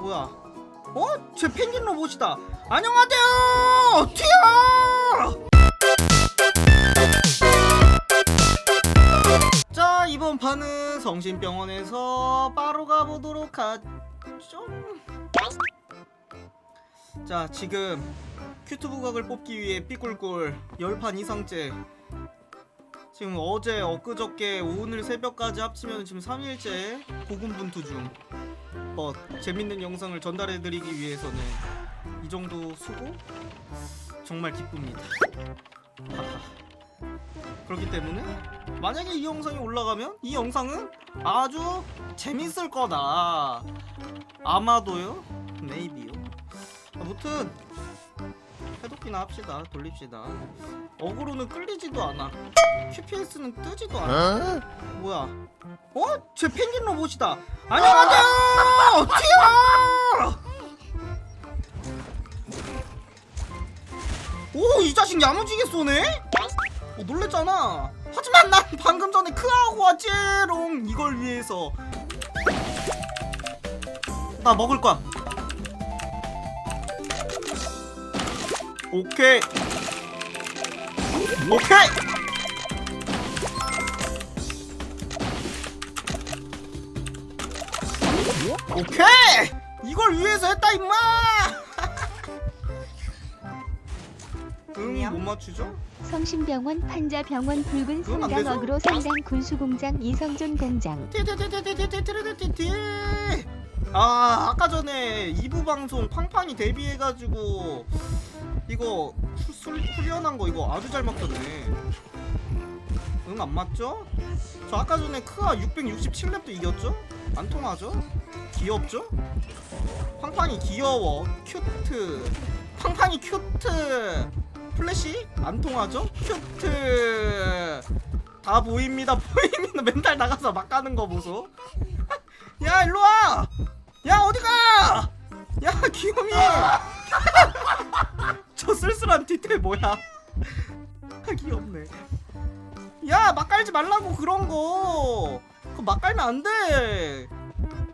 뭐야? 어? 제 펭귄 로봇이다. 안녕하세요. 튀어. 자 이번 판은 성심병원에서 바로 가보도록 하죠. 자 지금 큐트 부각을 뽑기 위해 삐꿀꿀 10판 이상째 지금 어제 엊그저께 오늘 새벽까지 합치면 지금 3일째 고군분투 중 뭐, 재밌는 영상을 전달해드리기 위해서는 이 정도 수고? 정말 기쁩니다. 그렇기 때문에 만약에 이 영상이 올라가면 이 영상은 아주 재밌을 거다. 아마도요. 네이비요. 아무튼 해독기나 합시다. 돌립시다. 어그로는 끌리지도 않아. QPS는 뜨지도 않아. 뭐야? 어? 제 펭귄 로봇이다. 안녕하세요! 튀어! 오이 자식 야무지게 쏘네? 어, 놀랬잖아. 하지만 난 방금 전에 크하고 왔지롱. 이걸 위해서. 나 먹을 거야 오케이 오케이 오케이 이걸 위해서 했다 임마 응 못 맞추죠? 성심병원 판자병원 붉은 그건 안 성당 되죠? 어그로 성당 군수공장 이성존 공장 아 아까 전에 2부 방송 팡팡이 데뷔해가지고 이거 후, 술, 후련한 거 이거 아주 잘 막혔네 응 안 맞죠? 저 아까 전에 크아 667렙도 이겼죠? 안 통하죠? 귀엽죠? 팡팡이 귀여워. 큐트. 팡팡이 큐트. 플래시? 안 통하죠? 큐트. 다 보입니다. 보입니다 맨날 나가서 막 가는 거 보소. 야 일로와! 야 어디가! 야 귀요미 저 쓸쓸한 디테일 뭐야? 아 귀엽네. 야 막 깔지 말라고 그런 거. 그거 막 깔면 안 돼.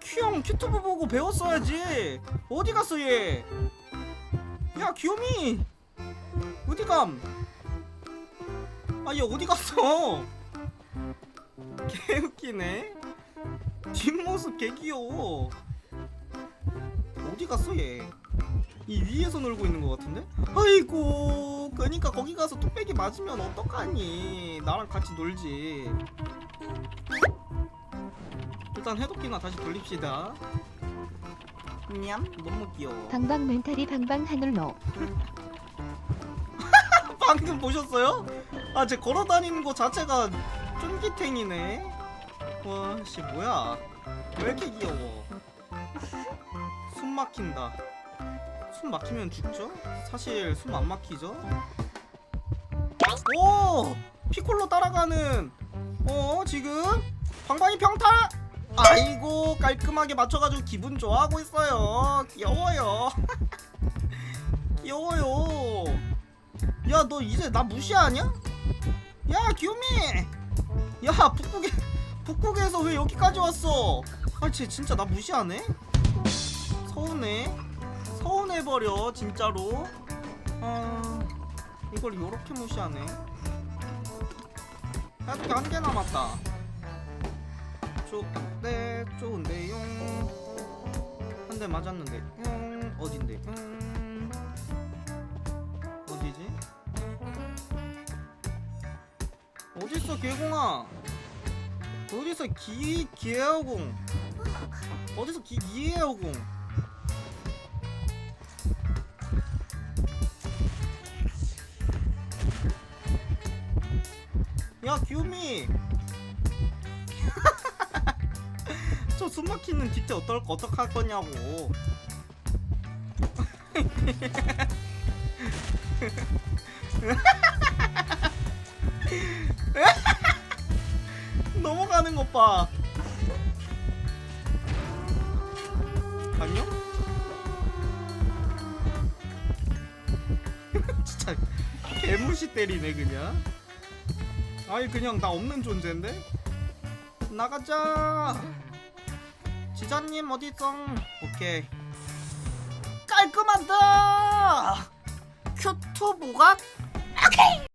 큐형 큐튜브 보고 배웠어야지. 어디 갔어 얘 야 귀요미. 어디 감? 아 얘 어디 갔어? 개웃기네. 뒷모습 개 귀여워. 어디 갔어 얘? 이 위에서 놀고 있는 것 같은데? 그니까 거기 가서 뚝배기 맞으면 어떡하니 나랑 같이 놀지 일단 해독기나 다시 돌립시다 냠 너무 귀여워 방방 멘탈이 방방 하늘로 방금 보셨어요? 아, 제 걸어 다니는 거 자체가 쫀기탱이네. 와, 씨 뭐야? 왜 이렇게 귀여워? 숨 막힌다. 숨 막히면 죽죠? 사실 숨 안 막히죠? 오! 피콜로 따라가는 어, 지금 방방이 평타! 아이고, 깔끔하게 맞춰가지고 기분 좋아하고 있어요. 귀여워요. 귀여워요. 야 너 이제 나 무시하냐? 야 귀요미 야 북극에 북극에서 왜 여기까지 왔어 아쟤 진짜 나 무시하네 해버려 진짜로. 아 이걸 요렇게 무시하네. 아직 한개 남았다. 좋네 좋은데용. 한 대 맞았는데 용. 어딘데 음 어디지? 어딨어 개공아? 어디서 기 기에어공 어디서 기 기에어공 야 귀요미 저 숨막히는 뒷대 어떨 어떡할 거냐고 넘어가는 것 봐. 안녕? 진짜 개무시 때리네 그냥. 아니 그냥 나 없는 존재인데? 나가자. 지자님 어디 있어? 오케이. 깔끔하다 큐트 보각 오케이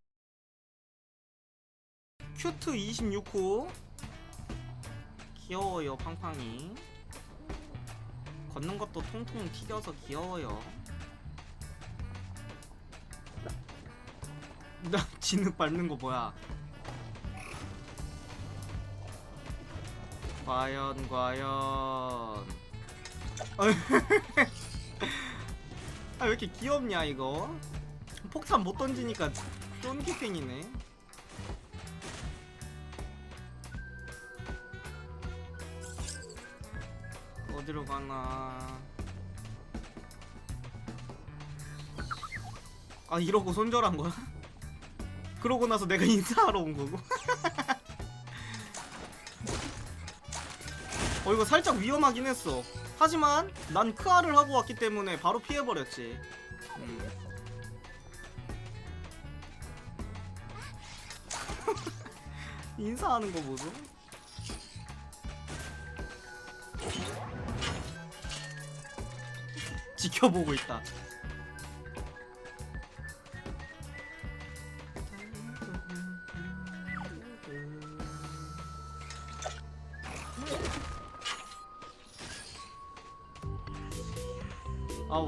큐트 26호 귀여워요 팡팡이 걷는 것도 통통 튀겨서 귀여워요 나 진흙 밟는 거 뭐야 과연 과연. 아 왜 이렇게 귀엽냐 이거? 폭탄 못 던지니까 쫀기탱이네. 어디로 가나? 아 이러고 손절한 거야? 그러고 나서 내가 인사하러 온 거고 어 이거 살짝 위험하긴 했어. 하지만 난 크아를 하고 왔기 때문에 바로 피해버렸지. 음. 인사하는 거 보소 지켜보고 있다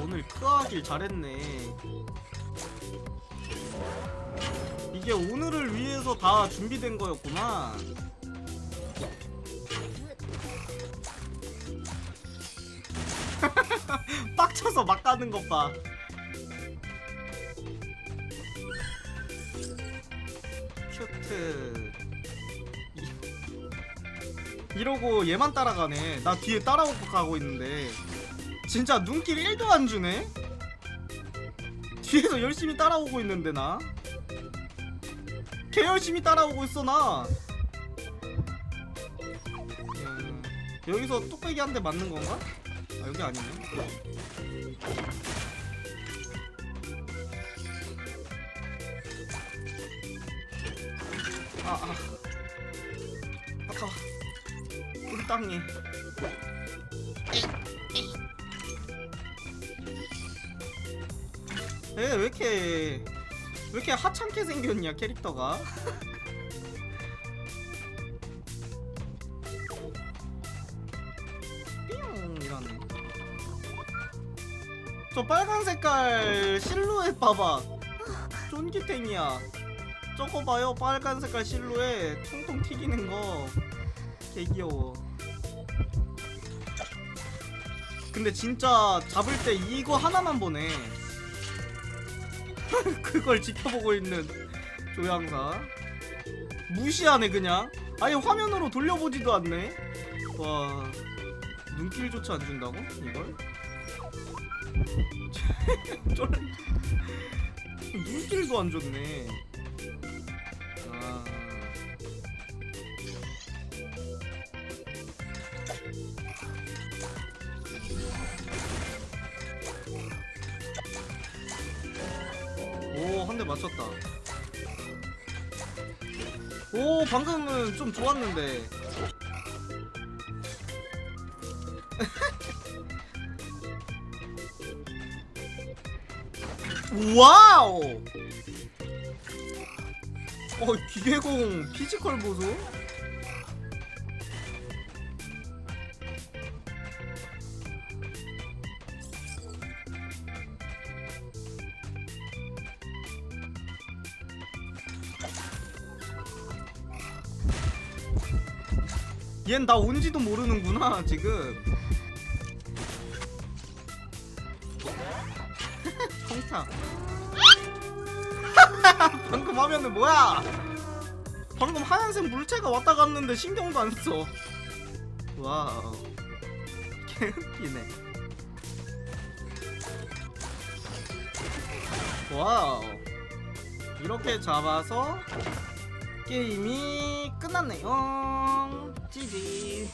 오늘 크하길 잘했네. 이게 오늘을 위해서 다 준비된 거였구나. 빡쳐서 막 가는 것봐. 큐트. 이- 이러고 얘만 따라가네. 나 뒤에 따라오고 가고 있는데 진짜 눈길 1도 안 주네? 뒤에서 열심히 따라오고 있는데 나? 개 열심히 따라오고 있어 나. 음, 여기서 뚝배기 한 대 맞는 건가? 아 여기 아니네. 아 아. 아까 우리 땅이. 에, 왜 이렇게 왜 이렇게 하찮게 생겼냐 캐릭터가? 삥 이러네. 저 빨간 색깔 실루엣 봐봐. 쫀기탱이야. 저거 봐요 빨간 색깔 실루엣 통통 튀기는 거. 개 귀여워. 근데 진짜 잡을 때 이거 하나만 보네. 그걸 지켜보고 있는 조향사 무시하네 그냥. 아예 화면으로 돌려보지도 않네. 와 눈길조차 안 준다고? 이걸? 쫄. 눈길도 안 줬네. 아 대 맞췄다. 오, 방금은 좀 좋았는데. 와우! 어, 기계공 피지컬 보소? 얜 나 온지도 모르는구나 지금. 성타. 방금 화면은 뭐야? 방금 하얀색 물체가 왔다 갔는데 신경도 안써. 와우. 개웃기네. 와우. 이렇게 잡아서 게임이 끝났네요. 지지.